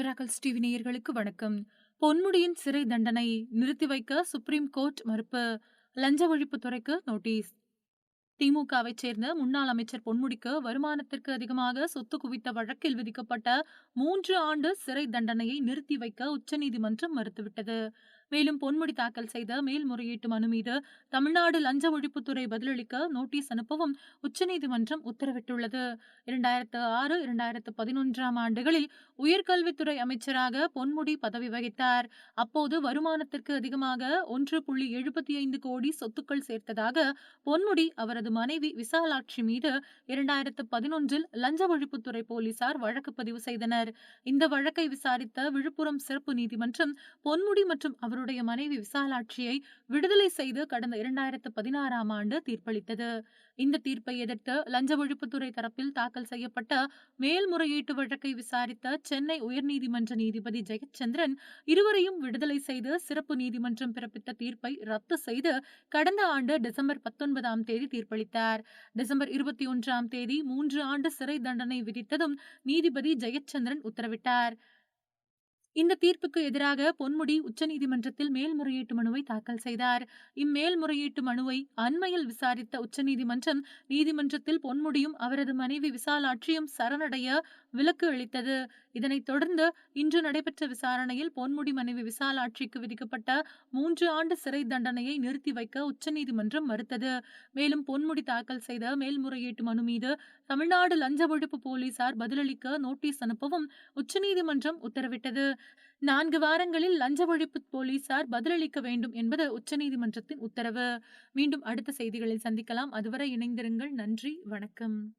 Miracles TV நேயர்களுக்கு வணக்கம். பொன்முடியின் சிறை தண்டனை நிறுத்தி வைக்க சுப்ரீம் கோர்ட் மறுப்பு. லஞ்ச ஒழிப்புத்துறைக்கு நோட்டீஸ். திமுகவை சேர்ந்த முன்னாள் அமைச்சர் பொன்முடிக்கு வருமானத்திற்கு அதிகமாக சொத்து குவித்த வழக்கில் விதிக்கப்பட்ட மூன்று ஆண்டு சிறை தண்டனையை நிறுத்தி வைக்க உச்சநீதிமன்றம் மறுத்துவிட்டது. மேலும் பொன்முடி தாக்கல் செய்த மேல்முறையீட்டு மனு மீது தமிழ்நாடு லஞ்ச ஒழிப்புத்துறை பதிலளிக்க நோட்டீஸ் அனுப்பவும் உச்சநீதிமன்றம் உத்தரவிட்டுள்ளது. இரண்டாயிரத்து ஆறு இரண்டாயிரத்து பதினொன்றாம் ஆண்டுகளில் உயர்கல்வித்துறை அமைச்சராக பொன்முடி பதவி வகித்தார். அப்போது வருமானத்திற்கு அதிகமாக ஒன்று புள்ளி எழுபத்தி ஐந்து கோடி சொத்துக்கள் சேர்த்ததாக பொன்முடி அவரது மனைவி விசாலாட்சி மீது இரண்டாயிரத்து பதினொன்றில் லஞ்ச ஒழிப்புத்துறை போலீசார் வழக்கு பதிவு செய்தனர். இந்த வழக்கை விசாரித்த விழுப்புரம் சிறப்பு நீதிமன்றம் பொன்முடி மற்றும் அவருடைய மனைவி விசாலாட்சியை விடுதலை செய்து கடந்த இரண்டாயிரத்து பதினாறாம் ஆண்டு தீர்ப்பளித்தது. இந்த தீர்ப்பை எதிர்த்து லஞ்ச ஒழிப்புத்துறை தரப்பில் தாக்கல் செய்யப்பட்ட மேல்முறையீட்டு வழக்கை விசாரித்த சென்னை உயர்நீதிமன்ற நீதிபதி ஜெயச்சந்திரன் இருவரையும் விடுதலை செய்து சிறப்பு நீதிமன்றம் பிறப்பித்த தீர்ப்பை ரத்து செய்து கடந்த ஆண்டு டிசம்பர் பத்தொன்பதாம் தேதி தீர்ப்பளித்தார் டிசம்பர் இருபத்தி ஒன்றாம் தேதி மூன்று ஆண்டு சிறை தண்டனை விதித்ததும் நீதிபதி ஜெயச்சந்திரன் உத்தரவிட்டார். இந்த தீர்ப்புக்கு எதிராக பொன்முடி உச்சநீதிமன்றத்தில் மேல்முறையீட்டு மனுவை தாக்கல் செய்தார். இம்மேல்முறையீட்டு மனுவை அண்மையில் விசாரித்த உச்சநீதிமன்றம் நீதிமன்றத்தில் பொன்முடியும் அவரது மனைவி விசாலாட்சியும் சரணடைய விலக்கு அளித்தது. இதனைத் தொடர்ந்து இன்று நடைபெற்ற விசாரணையில் பொன்முடி மனைவி விசாலாட்சிக்கு விதிக்கப்பட்ட மூன்று ஆண்டு சிறை தண்டனையை நிறுத்தி வைக்க உச்சநீதிமன்றம் மறுத்தது. மேலும் பொன்முடி தாக்கல் செய்த மேல்முறையீட்டு மனு மீது தமிழ்நாடு லஞ்ச ஒழிப்பு போலீசார் பதிலளிக்க நோட்டீஸ் அனுப்பவும் உச்சநீதிமன்றம் உத்தரவிட்டது. நான்கு வாரங்களில் லஞ்ச ஒழிப்பு போலீசார் பதிலளிக்க வேண்டும் என்பது உச்சநீதிமன்றத்தின் உத்தரவு. மீண்டும் அடுத்த செய்திகளில் சந்திக்கலாம். அதுவரை இணைந்திருங்கள். நன்றி. வணக்கம்.